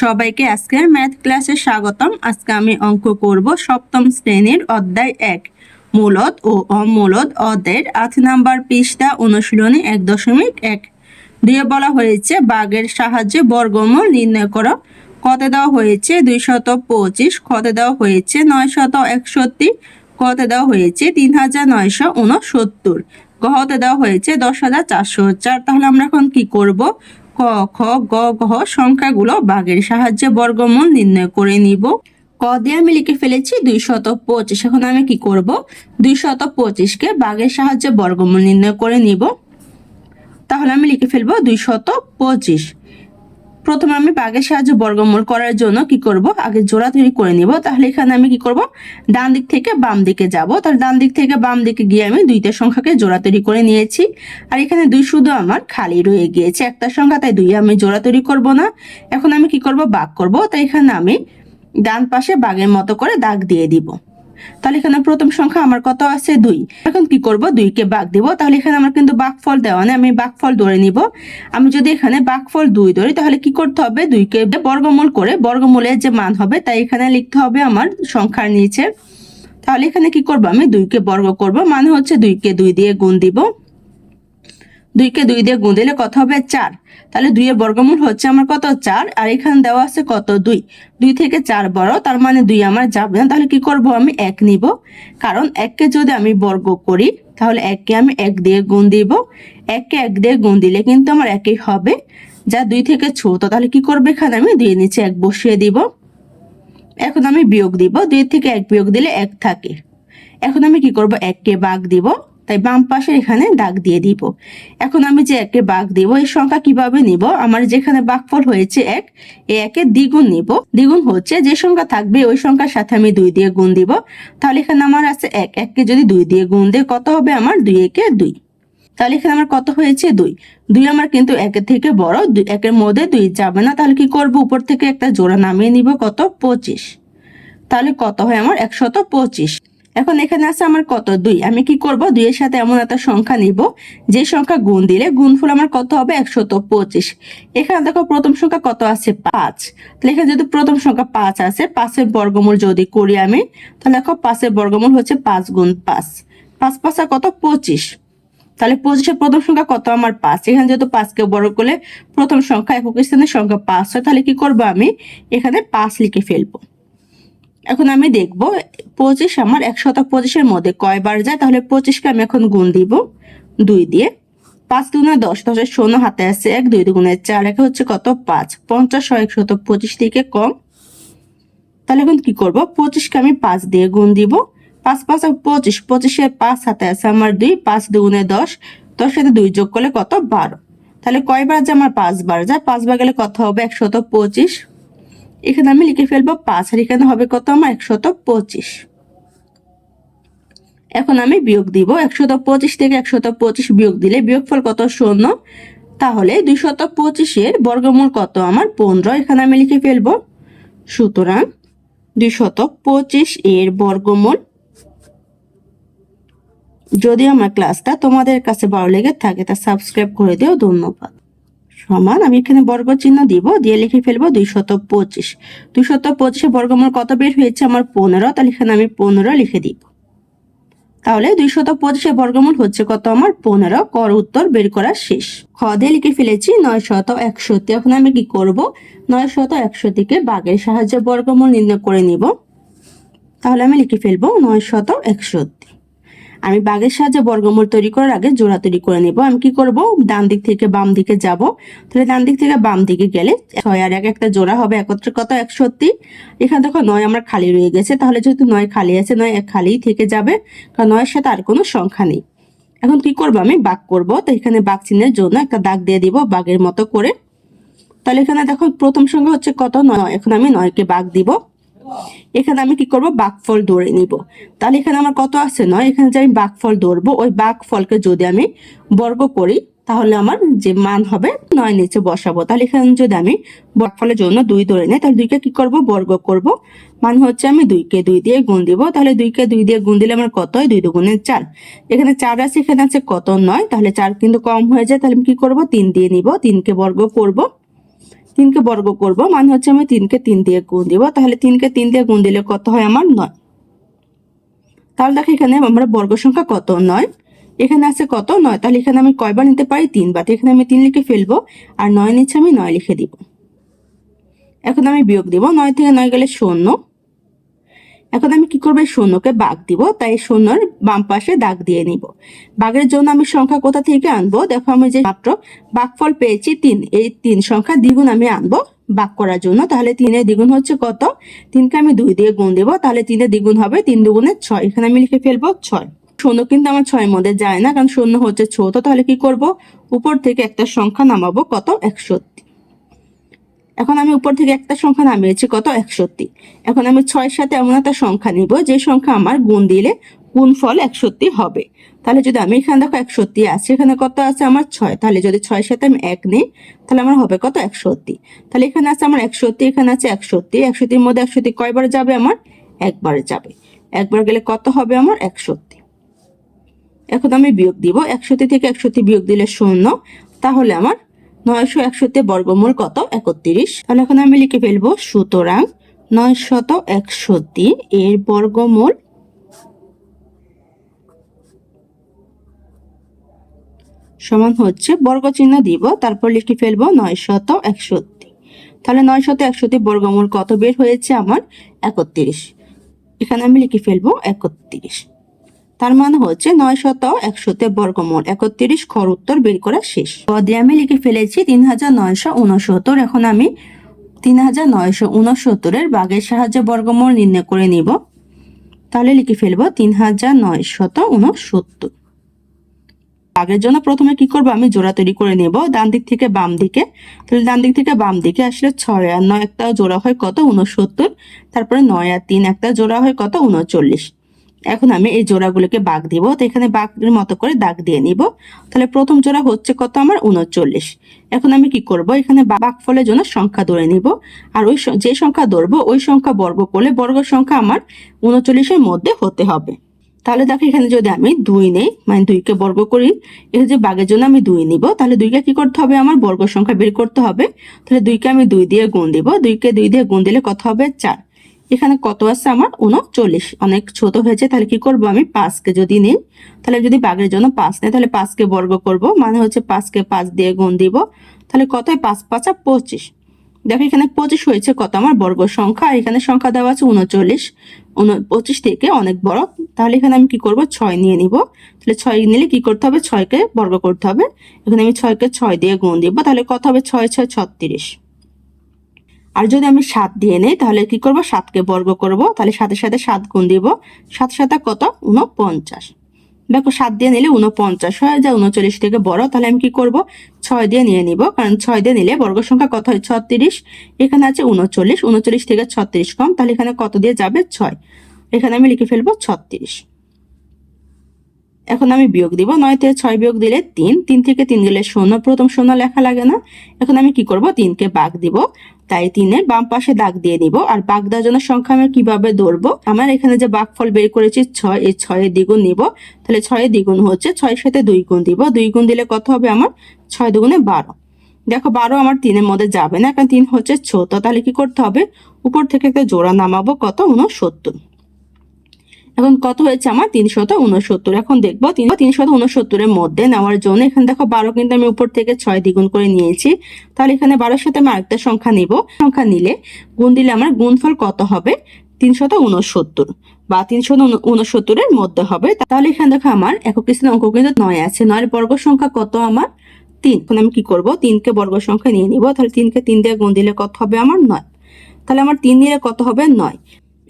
সবাইকে আজকের ম্যাথ ক্লাসে স্বাগতম। আজকে আমি অঙ্ক করব সপ্তম শ্রেণির অধ্যায় এক। মূলত ও অমূলদ অধ্যায়ের আট নাম্বার পৃষ্ঠা অনুশীলনী এক দশমিক এক। দিয়ে বলা হয়েছে, বাঘের সাহায্যে বর্গমূল নির্ণয় করো। কতে দেওয়া হয়েছে দুই শত পঁচিশ কতে দেওয়া হয়েছে নয় শত একষট্টি কতে দেওয়া হয়েছে তিন হাজার নয়শো উনসত্তর গহতে দেওয়া হয়েছে দশ হাজার চারশো চার। তাহলে আমরা এখন কি করব? ক, খ, গ, ঘ সংখ্যাগুলো বাঘের সাহায্যে বর্গমূল নির্ণয় করে নিব। ক দিয়ে আমি লিখে ফেলেছি দুই শত পঁচিশ। এখন আমি কি করব? দুই শত পঁচিশকে বাঘের সাহায্যে বর্গমূল নির্ণয় করে নিব। তাহলে আমি লিখে ফেলব দুই শত পঁচিশ। প্রথমে আমি বাঘের সাহায্যে বর্গমূল করার জন্য কি করব? আগে জোড়া তৈরি করে নিব। তাহলে এখানে আমি কি করব? ডান দিক থেকে বাম দিকে যাব। তাহলে ডান দিক থেকে বাম দিকে গিয়ে আমি দুইটা সংখ্যাকে জোড়া তৈরি করে নিয়েছি। আর এখানে দুই শুধু আমার খালি রয়ে গিয়েছে। একটা সংখ্যা, তাই দুই আমি জোড়া তৈরি করব না। এখন আমি কি করব? বাঘ করব। তাই এখানে আমি ডান পাশে বাঘের মতো করে দাগ দিয়ে দিব। তাহলে এখানে প্রথম সংখ্যা আমার কত আছে? দুই। এখন কি করব? দুইকে বাঘ দিব। তাহলে এখানে আমার কিন্তু বাঘফল দেওয়া নেই। আমি বাঘফল ধরে নিব। আমি যদি এখানে বাঘফল দুই ধরি, তাহলে কি করতে হবে? দুইকে বর্গমূল করে, বর্গমূলের যে মান হবে, তাই এখানে লিখতে হবে আমার সংখ্যার নিচে। তাহলে এখানে কি করব আমি? দুইকে বর্গ করব। মানে হচ্ছে দুইকে দুই দিয়ে গুণ দিব। দুইকে দুই দিয়ে গুণ দিলে কত হবে চার? তাহলে দুইয়ের বর্গমূল হচ্ছে আমার কত? চার। আর এখানে দেওয়া আছে কত? দুই। দুই থেকে চার বড়, তার মানে দুই আমার যাবে না। তাহলে কি করব আমি? এক নিব। কারণ এককে যদি আমি বর্গ করি, তাহলে এককে আমি এক দিয়ে গুণ দিব। এককে এক দিয়ে গুণ দিলে কিন্তু আমার একই হবে। যা দুই থেকে ছোট, তাহলে কি করবে এখানে আমি? দুই নিচে এক বসিয়ে দিব। এখন আমি বিয়োগ দিব। দুই থেকে এক বিয়োগ দিলে এক থাকে। এখন আমি কি করব? এককে বাঘ দিব। তাই বাম পাশে এখানে দাগ দিয়ে দিব। এখন আমি যে একে বাঘ দিব, এই সংখ্যা কীভাবে নিব? আমার যেখানে বাঘফল হয়েছে এক, এ একে দ্বিগুণ নিব। দ্বিগুণ হচ্ছে যে সংখ্যা থাকবে, ওই সংখ্যার সাথে আমি দুই দিয়ে গুণ দিব। তাহলে এখানে আমার আছে এক, এককে যদি দুই দিয়ে গুণ দিয়ে, কত হবে আমার? দুই একে দুই। তাহলে এখানে আমার কত হয়েছে? দুই। দুই আমার কিন্তু একের থেকে বড়, দুই একের মধ্যে দুই যাবে না। তাহলে কি করব? উপর থেকে একটা জোড়া নামিয়ে নিব, কত? পঁচিশ। তাহলে কত হয় আমার? একশত পঁচিশ। এখন এখানে আছে আমার কত? দুই। আমি কি করব? দুইয়ের সাথে এমন একটা সংখ্যা নিব, যে সংখ্যা গুণ দিলে গুণফল আমার কত হবে? একশত পঁচিশ। এখানে দেখো প্রথম সংখ্যা কত আছে? পাঁচ। তাহলে এখানে যদি প্রথম সংখ্যা পাঁচ আছে, পাঁচের বর্গমূল যদি করি আমি, তাহলে দেখো পাঁচের বর্গমূল হচ্ছে পাঁচ গুণ পাঁচ। পাঁচ পাঁচা কত? পঁচিশ। তাহলে পঁচিশের প্রথম সংখ্যা কত? আমার পাঁচ। এখানে যেহেতু পাঁচকে বড় করলে প্রথম সংখ্যা একক স্থানের সংখ্যা পাঁচ হয়, তাহলে কি করব আমি? এখানে পাঁচ লিখে ফেলব। এখন আমি দেখব পঁচিশ আমার একশত পঁচিশের মধ্যে কয়বার যায়, তাহলে পঁচিশকে আমি এখন গুণ দিব দুই দিয়ে। পাঁচ দুগুণে দশ, দশের শূন্য হাতে আছে এক, দুই দুগুণে চার, একে হচ্ছে কত? পাঁচ। পঞ্চাশ হয় একশত পঁচিশ থেকে কম। তাহলে এখন কি করব? পঁচিশকে আমি পাঁচ দিয়ে গুণ দিব। পাঁচ পাঁচ আর পঁচিশ পঁচিশের পাঁচ হাতে আছে আমার দুই, পাঁচ দুগুণে দশ। দশ সাথে দুই যোগ করলে কত? বারো। তাহলে কয়বার যায়? আমার পাঁচবার যায়। পাঁচবার গেলে কত হবে? একশত পঁচিশ। এখানে আমি লিখে ফেলব পাঁচ আর এখানে হবে কত? আমার একশত পঁচিশ। এখন আমি বিয়োগ দিব। একশত পঁচিশ থেকে একশত পঁচিশ বিয়োগ দিলে বিয়োগফল কত? শূন্য। তাহলে দুইশত পঁচিশের বর্গমূল কত? আমার পনেরো। এখানে আমি লিখে ফেলব। সুতরাং দুইশত পঁচিশ এর বর্গমূল যদি আমার ক্লাসটা তোমাদের কাছে ভালো লেগে থাকে, তা সাবস্ক্রাইব করে দিও। ধন্যবাদ। সমান, আমি এখানে বর্গ চিহ্ন দিব, দিয়ে লিখে ফেলব দুইশত পঁচিশ। দুইশত পঁচিশে বর্গমূল কত বের হয়েছে? আমার পনেরো, তাহলে এখানে আমি পনেরো লিখে দিব। তাহলে দুইশত পঁচিশে বর্গমূল হচ্ছে কত আমার? পনেরো, কর উত্তর বের করা শেষ। খ দিয়ে লিখে ফেলেছি নয় শত একষট্টি। এখন আমি কি করব? নয় শত একষট্টিকে বাঘের সাহায্যে বর্গমূল নির্ণয় করে নিব। তাহলে আমি লিখে ফেলব নয় শত একষট্টি। আমি বাঘের সাহায্যে বর্গমূল তৈরি করার আগে জোড়া তৈরি করে নেব। আমি কি করব? ডান দিক থেকে বাম দিকে যাব। তাহলে ডান দিক থেকে বাম দিকে গেলে ছয় আর এক একটা জোড়া হবে। একত্রে কত? একষট্টি। এখানে দেখো নয় আমার খালি রয়ে গেছে। তাহলে যেহেতু নয় খালি আছে, নয় এক খালি থেকে যাবে। কারণ নয়ের সাথে আর কোনো সংখ্যা নেই। এখন কি করব? আমি বাঘ করব। তো এখানে বাঘ চিহ্নের জন্য একটা দাগ দিয়ে দিব বাঘের মতো করে। তাহলে এখানে দেখো প্রথম সংখ্যা হচ্ছে কত? নয়। এখন আমি নয়কে বাঘ দিব। এখানে আমি কি করব? বাঘফল ধরে নিব। তাহলে এখানে আমার কত আছে? নয়। এখানে যে আমি বাঘফল ধরবো, ওই বাঘফলকে যদি আমি বর্গ করি, তাহলে আমার যে মান হবে নয় নিচে বসাবো। তাহলে এখানে যদি আমি বর্গফলের জন্য দুই ধরে নিই, তাহলে দুইকে কি করব? বর্গ করব। মানে হচ্ছে আমি দুইকে দুই দিয়ে গুণ দিব। তাহলে দুইকে দুই দিয়ে গুণ দিলে আমার কত হয়? দুই দুগুণে চার। এখানে চার আছে, এখানে আছে কত? নয়। তাহলে চার কিন্তু কম হয়ে যায়। তাহলে আমি কি করব? তিন দিয়ে নিব। তিনকে বর্গ করব। তিনকে বর্গ করব মানে হচ্ছে আমি তিনকে তিন দিয়ে গুণ দিব, তাহলে তিনকে তিন দিয়ে গুণ দিলে কত হয় আমার নয়। তাহলে দেখো এখানে আমার বর্গ সংখ্যা কত? নয়। এখানে আছে কত? নয়। তাহলে এখানে আমি কয়বার নিতে পারি? তিনবার এখানে আমি তিন লিখে ফেলব, আর নয় নিচে আমি নয় লিখে দিব। এখন আমি বিয়োগ দিব। নয় থেকে নয় গেলে শূন্য। এখন আমি কি করব? এই শূন্যকে বাঘ দিব। তাই শূন্যর বাম পাশে দাগ দিয়ে নিব। বাঘের জন্য আমি সংখ্যা কোথা থেকে আনব? দেখো আমি যে মাত্র বাঘফল পেয়েছি, তিন। এই তিন সংখ্যা দ্বিগুণ আমি আনব বাঘ করার জন্য। তাহলে তিনের দ্বিগুণ হচ্ছে কত? তিনকে আমি দুই দিয়ে গুণ দেবো। তাহলে তিনের দ্বিগুণ হবে তিন দুগুণে ছয়। এখানে আমি লিখে ফেলব ছয়। শূন্য কিন্তু আমার ছয়ের মধ্যে যায় না, কারণ শূন্য হচ্ছে ছোট। তাহলে কি করব? উপর থেকে একটা সংখ্যা নামাবো। কত? একষট্টি। এখন আমি উপর থেকে একটা সংখ্যা নামিয়েছি, কত? একষট্টি। এখন আমি ছয়ের সাথে এমন একটা সংখ্যা নিব, যে সংখ্যা আমার গুণ দিলে গুণফল একষট্টি হবে। তাহলে যদি আমি এখানে দেখো একষট্টি আছে, এখানে কত আছে? আমার ছয়। তাহলে যদি ছয়ের সাথে আমি এক নিই, তাহলে আমার হবে কত? একষট্টি। তাহলে এখানে আছে আমার একষট্টি, এখানে আছে একষট্টি। একষট্টির মধ্যে একষট্টি কয়বার যাবে আমার? একবার যাবে। একবার গেলে কত হবে আমার? একষট্টি। এখন আমি বিয়োগ দিব। একষট্টি থেকে একষট্টি বিয়োগ দিলে শূন্য। তাহলে আমার নয়শো একষট্টি বর্গমূল কত? একত্রিশ। তাহলে এখন আমি লিখে ফেলব, সুতরাং নয় নয়শত একষট্টি এর বর্গমূল সমান হচ্ছে বর্গ চিহ্ন দিব, তারপর লিখে ফেলব নয়শত একষট্টি। তাহলে নয়শত একষট্টি বর্গমূল কত বের হয়েছে আমার? একত্রিশ। এখানে আমি লিখে ফেলব একত্রিশ। তার মানে হচ্ছে নয় শত একশোতে বর্গমূল, একত্রিশ খর উত্তর বের করা শেষ। পদে আমি লিখে ফেলেছি তিন হাজার নয়শো উনসত্তর এখন আমি তিন হাজার নয়শো উনসত্তরের বাঘের সাহায্যে বর্গমূল নির্ণয় করে নিব। তাহলে লিখে ফেলব তিন হাজার নয়শত উনসত্তর বাঘের জন্য প্রথমে কি করব? আমি জোড়া তৈরি করে নেব ডান দিক থেকে বাম দিকে। তাহলে ডান দিক থেকে বাম দিকে আসলে ছয় আর নয় একটা জোড়া হয় কত? উনসত্তর তারপরে নয় আর তিন একটা জোড়া হয় কত? উনচল্লিশ এখন আমি এই জোড়াগুলোকে বাঘ দিব, তো এখানে বাঘের মতো করে দাগ দিয়ে নিব। তাহলে প্রথম জোড়া হচ্ছে কত আমার? উনচল্লিশ। এখন আমি কি করব? এখানে বাঘ ফলের জন্য সংখ্যা ধরে নিব। আর ওই যে সংখ্যা ধরবো, ওই সংখ্যা বর্গ করলে বর্গ সংখ্যা আমার উনচল্লিশের মধ্যে হতে হবে। তাহলে দেখো এখানে যদি আমি দুই নেই মানে দুইকে বর্গ করি এটা যে বাঘের জন্য আমি দুই নিব, তাহলে দুইকে কি করতে হবে আমার? বর্গ সংখ্যা বের করতে হবে। তাহলে দুইকে আমি দুই দিয়ে গুণ দিব। দুইকে দুই দিয়ে গুণ দিলে কত হবে? চার। এখানে কত আছে আমার? উনচল্লিশ অনেক ছোট হয়েছে, তাহলে কি করব আমি? পাঁচকে যদি নিই, তাহলে যদি বাঘের জন্য পাঁচ নেই, তাহলে পাঁচকে বর্গ করব। মানে হচ্ছে পাঁচকে পাঁচ দিয়ে গুণ দিব। তাহলে কত হয়? পাঁচ পাঁচা পঁচিশ। দেখো, এখানে পঁচিশ হয়েছে কত আমার? বর্গ সংখ্যা। এখানে সংখ্যা দেওয়া আছে উনচল্লিশ উন পঁচিশ থেকে অনেক বড়। তাহলে এখানে আমি কি করব? ছয় নিয়ে নিব। তাহলে ছয় নিলে কি করতে হবে? ছয়কে বর্গ করতে হবে। এখানে আমি ছয়কে ছয় দিয়ে গুণ দিব। তাহলে কত হবে? ছয় ছয়, ছত্রিশ। আর যদি আমি সাত দিয়ে নেই, তাহলে কি করব? সাতকে বর্গ করব। তাহলে সাথে সাথে সাত গুণ দিব। সাত সাথে কত? উনপঞ্চাশ দেখো, সাত দিয়ে নিলে উনপঞ্চাশ হয় যা উনচল্লিশ থেকে বড়। তাহলে আমি কি করব? ছয় দিয়ে নিয়ে নিব, কারণ ছয় দিয়ে নিলে বর্গ সংখ্যা কত হয়? ছত্রিশ। এখানে আছে উনচল্লিশ উনচল্লিশ থেকে ছত্রিশ কম। তাহলে এখানে কত দিয়ে যাবে? ছয়। এখানে আমি লিখে ফেলব ছত্রিশ। এখন আমি বিয়োগ দিব নয় থেকে ছয় বিয়োগ দিলে তিন তিন থেকে তিন গেলে শূন্য, প্রথম শূন্য লেখা লাগে না। এখন আমি কি করব? তিনকে বাঘ দিব, তাই তিনের বাম পাশে দাগ দিয়ে নিব, আর বাঘ দেওয়ার জন্য সংখ্যা আমি কীভাবে ধরবো? আমার এখানে যে বাঘ ফল বের করেছি, ছয়, এই ছয়ের দ্বিগুণ নিব। তাহলে ছয়ের দ্বিগুণ হচ্ছে, ছয়ের সাথে দুই গুণ দিব। দুই গুণ দিলে কত হবে আমার? ছয় দুগুণে বারো। দেখো, বারো আমার তিনের মধ্যে যাবে না, কারণ তিন হচ্ছে ছোট। তাহলে কি করতে হবে? উপর থেকে একটা জোড়া নামাবো, কত? উনসত্তর এখন কত হয়েছে আমার? তিনশত উনসত্তর এখন দেখব, তিন তিনশত উনসত্তরের মধ্যে নেওয়ার জন্য এখানে দেখো বারো কিন্তু আমি উপর থেকে ছয় দ্বিগুণ করে নিয়েছি। তাহলে এখানে বারোর সাথে আমি আরেকটা সংখ্যা নিব। সংখ্যা নিলে গুণ দিলে আমার গুণফল কত হবে? তিনশত উনসত্তর বা তিনশত উনসত্তরের মধ্যে হবে। তাহলে এখানে দেখো আমার একক অঙ্ক কিন্তু নয় আছে। নয়ের বর্গ সংখ্যা কত আমার? তিন। এখন আমি কি করব? তিনকে বর্গ সংখ্যা নিয়ে নিব। তাহলে তিনকে তিন দিয়ে গুণ দিলে কত হবে আমার? নয়। তাহলে আমার তিন দিলে কত হবে? নয়।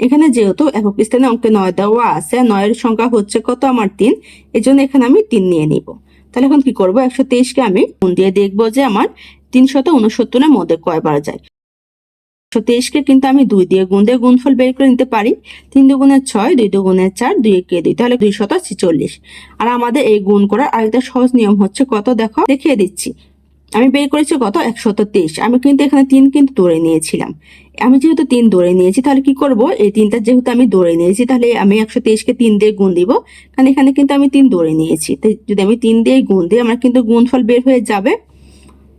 এখানে যেহেতু একক স্থানে অঙ্কে নয় দেওয়া আছে, নয়ের সংখ্যা হচ্ছে কত আমার তিন? এই জন্য এখানে আমি তিন নিয়ে নিব। তাহলে এখন কি করব? একশো তেইশকে আমি গুণ দিয়ে দেখব যে আমার তিনশত উনসত্তরের মধ্যে কয়বার যায়। একশো তেইশকে কিন্তু আমি দুই দিয়ে গুণ দিয়ে গুণফল বের করে নিতে পারি। তিন দুগুণে ছয়, দুই দুগুণে চার, দুই একে দুই, তাহলে দুই শত ছিচল্লিশ। আর আমাদের এই গুণ করার আরেকটা সহজ নিয়ম হচ্ছে কত? দেখো, দেখিয়ে দিচ্ছি। আমি বের করেছি কত একশত তেইশ। আমি কিন্তু এখানে তিন কিন্তু দৌড়ে নিয়েছিলাম। আমি যেহেতু তিন দৌড়ে নিয়েছি, তাহলে কি করব? এই তিনটা যেহেতু আমি দৌড়ে নিয়েছি, তাহলে আমি একশো তেইশকে তিন দিয়ে গুণ দিব। কারণ এখানে কিন্তু আমি তিন দৌড়ে নিয়েছি। যদি আমি তিন দিয়ে গুণ দিই, আমার কিন্তু গুণফল বের হয়ে যাবে।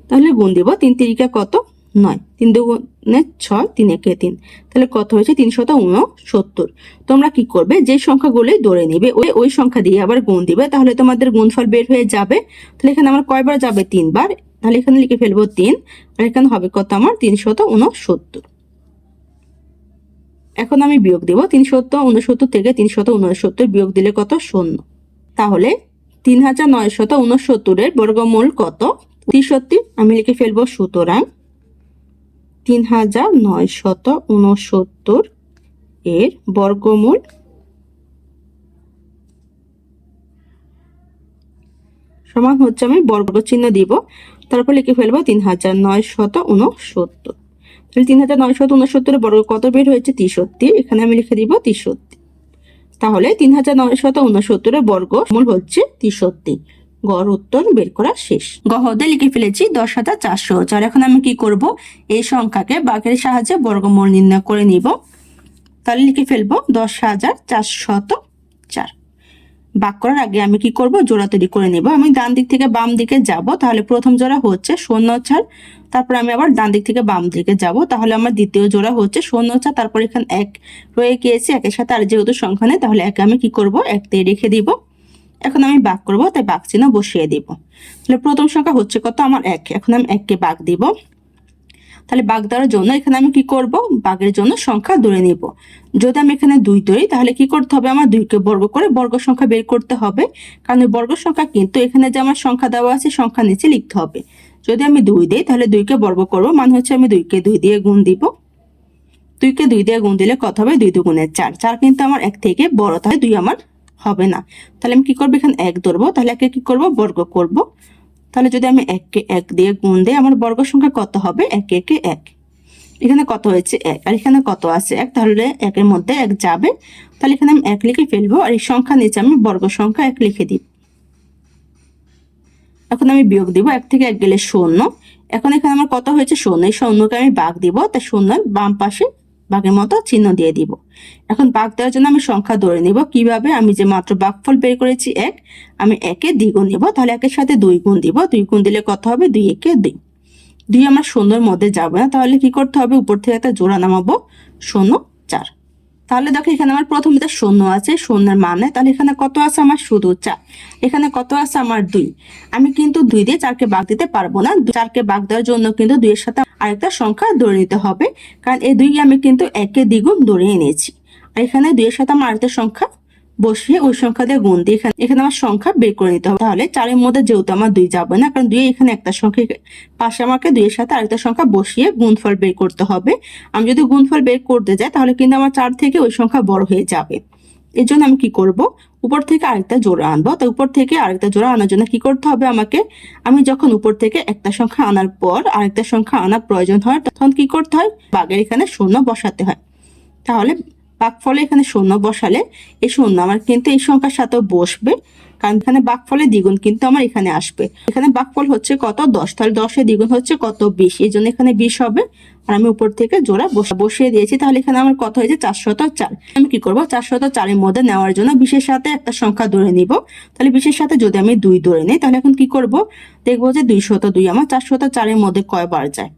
তাহলে গুণ দিব, তিন তিরিকা কত? নয়। তিন দুগুণে ছয়, তিন একে তিন। তাহলে কত হয়েছে? তিনশত উনসত্তর। তোমরা কি করবে? যে সংখ্যাগুলোই ধরে নিবে, ওই ওই সংখ্যা দিয়ে আবার গুণ দিবে, তাহলে তোমাদের গুণফল বের হয়ে যাবে। তাহলে এখানে আমার কয়বার যাবে? তিনবার। তাহলে এখানে লিখে ফেলব তিন, আর এখানে হবে কত আমার? তিনশত উনসত্তর। এখন আমি বিয়োগ দিব, তিনশত উনসত্তর থেকে তিনশত উনসত্তর বিয়োগ দিলে কত? শূন্য। তাহলে তিন হাজার নয়শত উনসত্তরের বর্গমূল কত? তেষট্টি আমি লিখে ফেলব। সুতরাং তিন হাজার নয়শত উনসত্তর এর বর্গমূল সমান হচ্ছে আমি বর্গ চিহ্ন দিব। তারপর লিখে ফেলব তিন হাজার নয়শত উনসত্তর তাহলে তিন হাজার নয়শত উনসত্তরের বর্গ কত বের হয়েছে? তেষট্টি। এখানে আমি লিখে দিব তেষট্টি। তাহলে তিন হাজার নয়শত উনসত্তরের বর্গ মূল হচ্ছে তেষট্টি। গড় উত্তর বের করা শেষ। গহদে লিখে ফেলেছি দশ হাজার চারশো। চার এখন আমি কি করব? এই সংখ্যাকে বাঘের সাহায্যে বর্গমূল নির্ণয় করে নিব। তাহলে লিখে ফেলব দশ হাজার চারশত চার। বাক করার আগে আমি কি করব? জোড়া তৈরি করে নেব। আমি ডান দিক থেকে বাম দিকে যাব। তাহলে প্রথম জোড়া হচ্ছে শূন্য চার। তারপর আমি আবার ডান দিক থেকে বাম দিকে যাব। তাহলে আমার দ্বিতীয় জোড়া হচ্ছে শূন্য চার। তারপর এখানে এক রয়ে গিয়েছে। একের সাথে আর যেহেতু সংখ্যা নেই, তাহলে একে আমি কি করব? এক দিয়ে রেখে দিব। এখন আমি বাক করব, তাই বাক চিহ্ন বসিয়ে দিব। তাহলে প্রথম সংখ্যা হচ্ছে কত? আমার এক। এখন আমি এককে বাক দিব। তাহলে বাঘ দেওয়ার জন্য এখানে আমি কি করব? বাঘের জন্য সংখ্যা ধরে নিব। যদি আমি এখানে দুই ধরি, তাহলে কি করতে হবে? আমার দুইকে বর্গ করে বর্গ সংখ্যা বের করতে হবে। কারণ বর্গ সংখ্যা কিন্তু এখানে যে আমার সংখ্যা দেওয়া আছে সংখ্যা নিচে লিখতে হবে। যদি আমি দুই দিই, তাহলে দুইকে বর্গ করব। মানে হচ্ছে আমি দুইকে দুই দিয়ে গুণ দিব। দুইকে দুই দিয়ে গুণ দিলে কত হবে? দুই দুগুণের চার। চার কিন্তু আমার এক থেকে বড়, তাহলে দুই আমার হবে না। তাহলে আমি কি করব? এখানে এক ধরবো। তাহলে একে কি করব? বর্গ করব। তাহলে যদি আমি এককে এক দিয়ে গুণ দিই, আমার বর্গ সংখ্যা কত হবে? এক একে এক। এখানে কত হয়েছে? এক। আর এখানে কত আছে? এক, তাহলে একের মধ্যে এক যাবে। তাহলে এখানে আমি এক লিখে ফেলব, আর এই সংখ্যা নিচে আমি বর্গ সংখ্যা এক লিখে দিই এখন আমি বিয়োগ দিব, এক থেকে এক গেলে শূন্য। এখন এখানে আমার কত হয়েছে? শূন্য। এই শূন্যকে আমি বাঘ দিব, তাই শূন্যর বাম পাশে বাঘের মতো চিহ্ন দিয়ে দিব। এখন বাঘ দেওয়ার জন্য আমি সংখ্যা ধরে নিব। কীভাবে? আমি যে মাত্র বাঘফল বের করেছি এক, আমি একে দ্বিগুণ নিব। তাহলে একের সাথে দুই গুণ দিব। দুই গুণ দিলে কত হবে? দুই একে দুই। দুই আমার শূন্যর মধ্যে যাবে না। তাহলে কি করতে হবে? উপর থেকে একটা জোড়া নামাবো। শূন্য, চার। তাহলে দেখো এখানে আমার প্রথমে তো শূন্য আছে, শূন্যের মানে। তাহলে এখানে কত আছে আমার? শুধু চার। এখানে কত আছে আমার? দুই। আমি কিন্তু দুই দিয়ে চারকে বাঘ দিতে পারব না। চারকে বাঘ দেওয়ার জন্য কিন্তু দুইয়ের সাথে আরেকটা সংখ্যা ধরে নিতে হবে। কারণ এই দুই আমি কিন্তু একে দ্বিগুণ ধরে এনেছি। আর এখানে দুইয়ের সাথে আমার আরেকটা সংখ্যা বসিয়ে ওই সংখ্যা দিয়ে গুণ দিয়ে এখানে এখানে আমার সংখ্যা বের করে নিতে হবে। তাহলে চারের মধ্যে যেহেতু আমার দুই যাবে না, কারণ দুই এখানে একটা সংখ্যা, পাশে আমাকে দুইয়ের সাথে আরেকটা সংখ্যা বসিয়ে গুণফল বের করতে হবে। আমি যদি গুণফল বের করতে যাই, তাহলে কিন্তু আমার চার থেকে ওই সংখ্যা বড় হয়ে যাবে। এর জন্য আমি কি করব? উপর থেকে আরেকটা জোড়া আনব। তো উপর থেকে আরেকটা জোড়া আনার জন্য কি করতে হবে আমাকে? আমি যখন উপর থেকে একটা সংখ্যা আনার পর আরেকটা সংখ্যা আনার প্রয়োজন হয়, তখন কি করতে হয়? বাঘের এখানে শূন্য বসাতে হয়। তাহলে বাঘফলে এখানে শূন্য বসালে এই শূন্য আমার কিন্তু এই সংখ্যার সাথেও বসবে। কারণ এখানে বাঘফলের দ্বিগুণ কিন্তু আমার এখানে আসবে। এখানে বাঘফল হচ্ছে কত? দশ। তাহলে দশে দ্বিগুণ হচ্ছে কত? বিশ। এই জন্য এখানে বিশ হবে। আর আমি উপর থেকে জোড়া বসিয়ে দিয়েছি। তাহলে এখানে আমার কত হয়েছে? চারশত চার। আমি কি করব? চারশত চারের মধ্যে নেওয়ার জন্য বিশের সাথে একটা সংখ্যা ধরে নিব। তাহলে বিশের সাথে যদি আমি দুই ধরে নিই, তাহলে এখন কি করব? দেখব যে দুইশত দুই আমার চারশত চারের মধ্যে কয়বার যায়?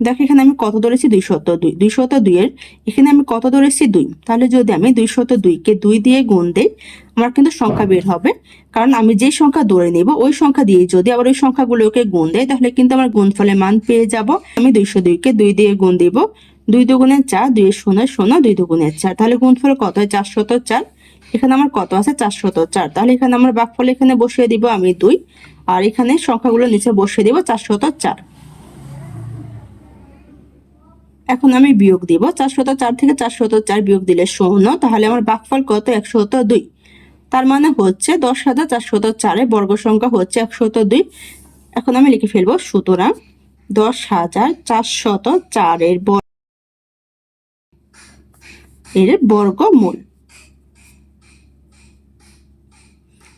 দেখো, এখানে আমি কত ধরেছি? দুইশত দুই দুইশত দুইয়ের, এখানে আমি কত ধরেছি? দুই। তাহলে যদি আমি দুইশত দুইকে দুই দিয়ে গুণ দিই, আমার কিন্তু সংখ্যা বের হবে। কারণ আমি যে সংখ্যা ধরে নিব, ওই সংখ্যা দিয়ে যদি আবার ওই সংখ্যাগুলোকে গুণ দেয় তাহলে কিন্তু আমার গুণফলের মান পেয়ে যাব। আমি দুইশো দুইকে দুই দিয়ে গুণ দিব। দুই দুগুণের চার দুই শূন্য শূন্য, দুই দুগুণের চার। তাহলে গুণফল কত হয়? চারশত চার। এখানে আমার কত আছে? চারশত চার। তাহলে এখানে আমার বাকফল এখানে বসিয়ে দিব আমি দুই। আর এখানে সংখ্যাগুলো নিচে বসিয়ে দিব চারশত চার। এখন আমি বিয়োগ দিব। চারশত চার থেকে চারশত চার বিয়োগ দিলে শূন্য, তাহলে আমার বাকফল কত? একশত দুই। তার মানে হচ্ছে দশ হাজার চারশত চারে বর্গ সংখ্যা হচ্ছে একশত দুই। এখন আমি লিখে ফেলব, সুতরাং দশ হাজার চারশত চারের এর বর্গমূল।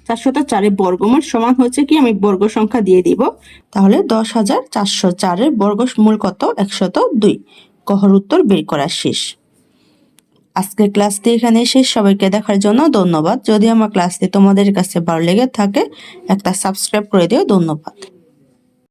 চারশত চারের বর্গমূল সমান হচ্ছে কি? আমি বর্গ সংখ্যা দিয়ে দিব। তাহলে দশ হাজার চারশো চারের বর্গমূল কত? একশত দুই। কহর উত্তর বের করা শেষ। আজকের ক্লাসটি এখানে শেষ। সবাইকে দেখার জন্য ধন্যবাদ। যদি আমার ক্লাসটি তোমাদের কাছে ভালো লেগে থাকে, একটা সাবস্ক্রাইব করে দিও। ধন্যবাদ।